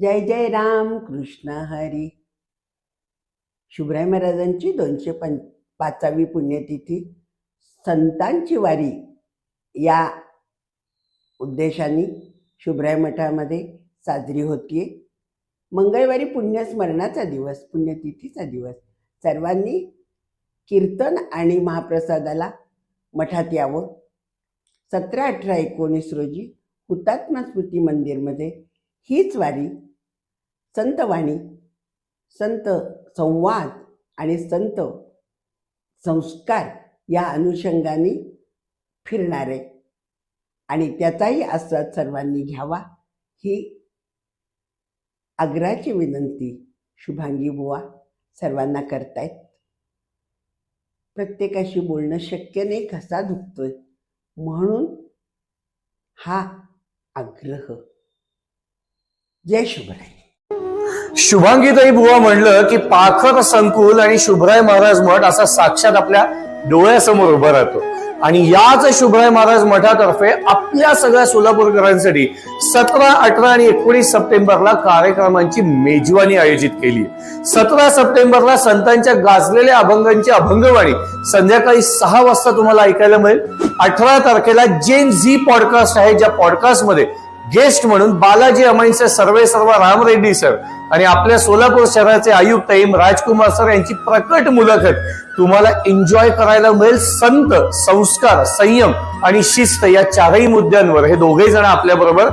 जय जय राम कृष्ण हरी. शुभराय महाराजांची दोनशे पं पाचावी पुण्यतिथी. संतांची वारी या उद्देशाने शुभराय मठामध्ये साजरी होतीये. मंगळवारी पुण्यस्मरणाचा दिवस पुण्यतिथीचा दिवस. सर्वांनी कीर्तन आणि महाप्रसादाला मठात यावं. सतरा अठरा एकोणीस रोजी हुतात्मा स्मृती मंदिरमध्ये हीच वारी संतवाणी संत संवाद आणि संत संस्कार या अनुषंगाने फिरणार. आहे आणि त्याचाही आस्वाद सर्वांनी घ्यावा ही आग्रहाची विनंती शुभांगी बुवा सर्वांना करतायत. प्रत्येकाशी बोलणं शक्य नाही घसा दुखतोय. म्हणून हा आग्रह जय शुभराय. शुभांगीताई बुवा म्हणलं की पाखर संकुल आणि शुभराय महाराज मठ असा साक्षात आपल्या डोळ्यासमोर उभा राहतो. आणि याच शुभराय महाराज मठातर्फे आपल्या सगळ्या सोलापूरकरांसाठी सतरा अठरा आणि एकोणीस सप्टेंबरला कार्यक्रमांची मेजवानी आयोजित केली. सतरा सप्टेंबरला संतांच्या गाजलेल्या अभंगांची अभंगवाणी संध्याकाळी सहा वाजता तुम्हाला ऐकायला मिळेल. अठरा तारखेला जेन झी पॉडकास्ट आहे ज्या पॉडकास्टमध्ये गेस्ट म्हणून बालाजी अमाईंचे सर्वे सर्व राम रेड्डी सर आणि आपल्या सोलापूर शहराचे आयुक्त एम राजकुमार सर यांची प्रकट मुलाखत. तुम्हाला एन्जॉय करायला मिळेल संत संस्कार संयम आणि शिस्त या चारही मुद्द्यांवर. हे दोघे जण आपल्या बरोबर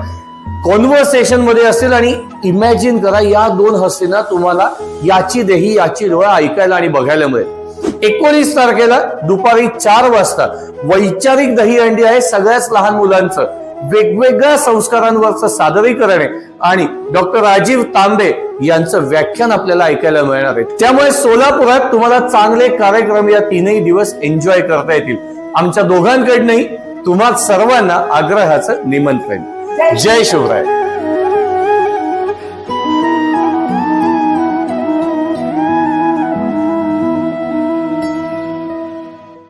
कॉन्व्हर्सेशनमध्ये असतील आणि इमॅजिन करा या दोन हस्तींना तुम्हाला याची देही याची डोळा ऐकायला आणि बघायला मिळेल. एकोणीस तारखेला दुपारी चार वाजता वैचारिक दहीहंडी आहे सगळ्याच लहान मुलांचं. वेगवेगळ्या संस्कारांवरचं सादरीकरण आहे. आणि डॉक्टर राजीव तांबे यांचं व्याख्यान आपल्याला ऐकायला मिळणार आहे. त्यामुळे सोलापुरात तुम्हाला चांगले कार्यक्रम या तीनही दिवस एन्जॉय करता येतील. आमच्या दोघांकडनंही तुम्हा सर्वांना आग्रहाचं निमंत्रण. जय शिवराय.